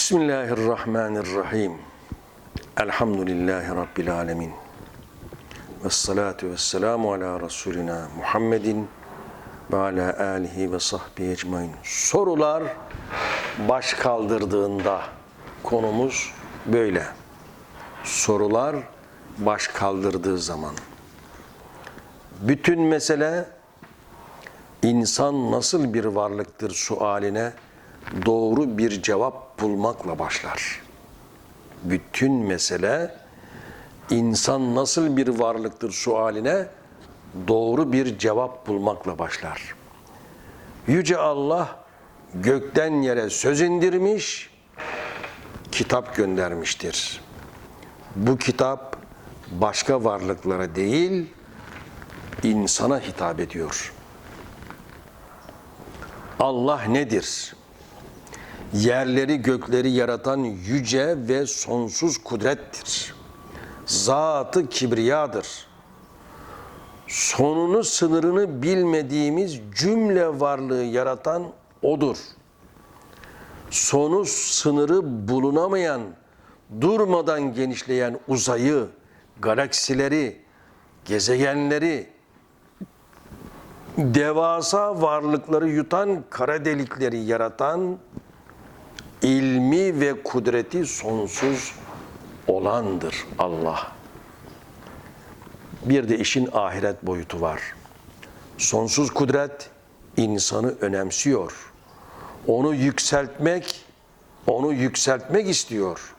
Bismillahirrahmanirrahim. Elhamdülillahi Rabbil alemin. Ve salatu ve selamu ala Resulina Muhammedin ve ala alihi ve sahbihi ecmain. Sorular baş kaldırdığında konumuz böyle. Sorular baş kaldırdığı zaman. Bütün mesele insan nasıl bir varlıktır sualine doğru bir cevap bulmakla başlar. Bütün mesele insan nasıl bir varlıktır sualine doğru bir cevap bulmakla başlar. Yüce Allah gökten yere söz indirmiş, kitap göndermiştir. Bu kitap başka varlıklara değil, insana hitap ediyor. Allah nedir? Yerleri gökleri yaratan yüce ve sonsuz kudrettir. Zatı kibriyadır. Sonunu sınırını bilmediğimiz cümle varlığı yaratan O'dur. Sonu sınırı bulunamayan, durmadan genişleyen uzayı, galaksileri, gezegenleri, devasa varlıkları yutan kara delikleri yaratan ilmi ve kudreti sonsuz olandır Allah. Bir de işin ahiret boyutu var. Sonsuz kudret insanı önemsiyor. Onu yükseltmek, onu yükseltmek istiyor.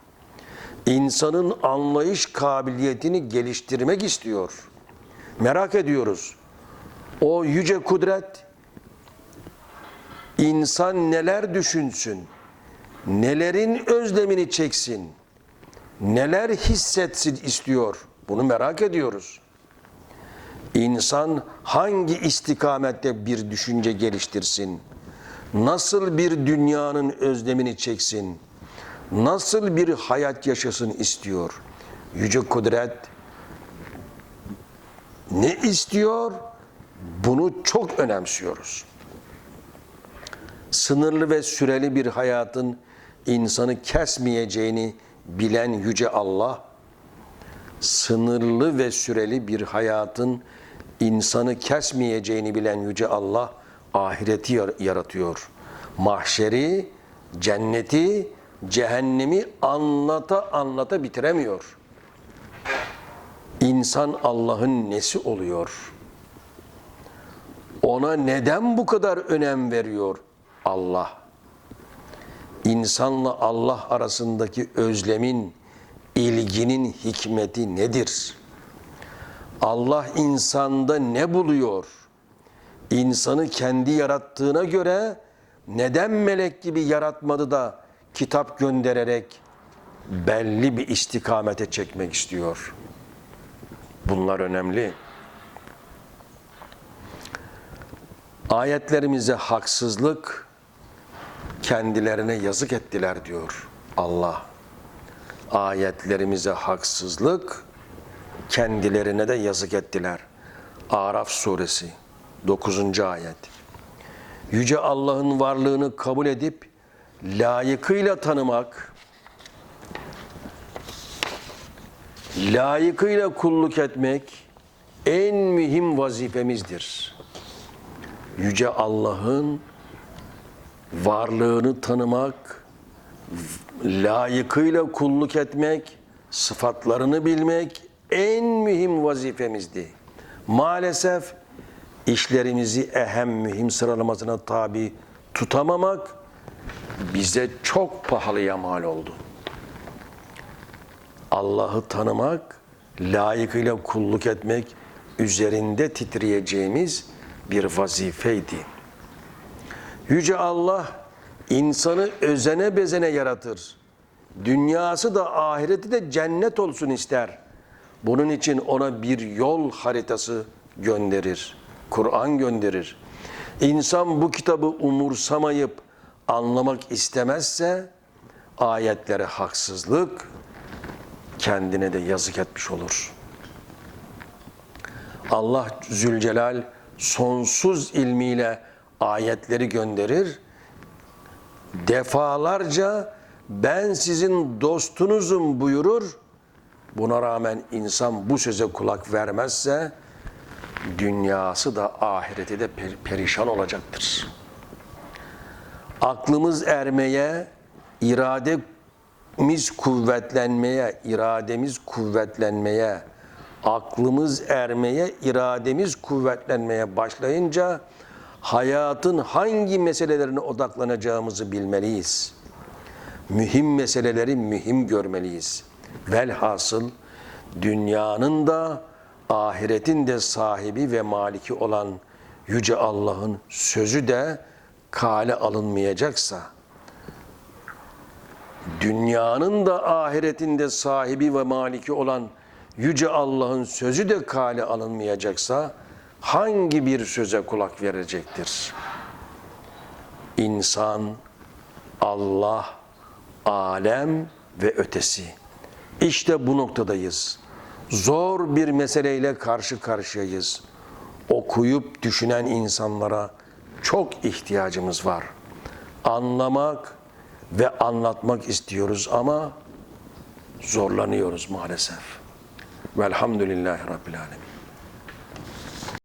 İnsanın anlayış kabiliyetini geliştirmek istiyor. Merak ediyoruz. O yüce kudret insan neler düşünsün, nelerin özlemini çeksin, neler hissetsin istiyor. Bunu merak ediyoruz. İnsan hangi istikamette bir düşünce geliştirsin? Nasıl bir dünyanın özlemini çeksin? Nasıl bir hayat yaşasın istiyor? Yüce Kudret ne istiyor? Bunu çok önemsiyoruz. Sınırlı ve süreli bir hayatın insanı kesmeyeceğini bilen yüce Allah, sınırlı ve süreli bir hayatın insanı kesmeyeceğini bilen yüce Allah ahireti yaratıyor. Mahşeri, cenneti, cehennemi anlata anlata bitiremiyor. İnsan Allah'ın nesi oluyor? Ona neden bu kadar önem veriyor Allah? İnsanla Allah arasındaki özlemin, ilginin hikmeti nedir? Allah insanda ne buluyor? İnsanı kendi yarattığına göre neden melek gibi yaratmadı da kitap göndererek belli bir istikamete çekmek istiyor? Bunlar önemli. Ayetlerimize haksızlık, kendilerine yazık ettiler diyor Allah. Ayetlerimize haksızlık, kendilerine de yazık ettiler. Araf suresi 9. ayet. Yüce Allah'ın varlığını kabul edip layıkıyla tanımak, layıkıyla kulluk etmek en mühim vazifemizdir. Yüce Allah'ın varlığını tanımak, layıkıyla kulluk etmek, sıfatlarını bilmek en mühim vazifemizdi. Maalesef işlerimizi ehem mühim sıralamasına tabi tutamamak bize çok pahalıya mal oldu. Allah'ı tanımak, layıkıyla kulluk etmek üzerinde titreyeceğimiz bir vazifeydi. Yüce Allah insanı özene bezene yaratır. Dünyası da ahireti de cennet olsun ister. Bunun için ona bir yol haritası gönderir. Kur'an gönderir. İnsan bu kitabı umursamayıp anlamak istemezse ayetlere haksızlık, kendine de yazık etmiş olur. Allah Zülcelal sonsuz ilmiyle ayetleri gönderir. Defalarca ben sizin dostunuzum buyurur. Buna rağmen insan bu söze kulak vermezse dünyası da ahireti de per- perişan olacaktır. Aklımız ermeye, irademiz kuvvetlenmeye, irademiz kuvvetlenmeye, aklımız ermeye, irademiz kuvvetlenmeye başlayınca hayatın hangi meselelerine odaklanacağımızı bilmeliyiz. Mühim meseleleri mühim görmeliyiz. Velhasıl dünyanın da ahiretin de sahibi ve maliki olan Yüce Allah'ın sözü de kale alınmayacaksa, dünyanın da ahiretin de sahibi ve maliki olan Yüce Allah'ın sözü de kale alınmayacaksa, hangi bir söze kulak verecektir? İnsan, Allah, alem ve ötesi. İşte bu noktadayız. Zor bir meseleyle karşı karşıyayız. Okuyup düşünen insanlara çok ihtiyacımız var. Anlamak ve anlatmak istiyoruz ama zorlanıyoruz maalesef. Velhamdülillahi Rabbil Alemin.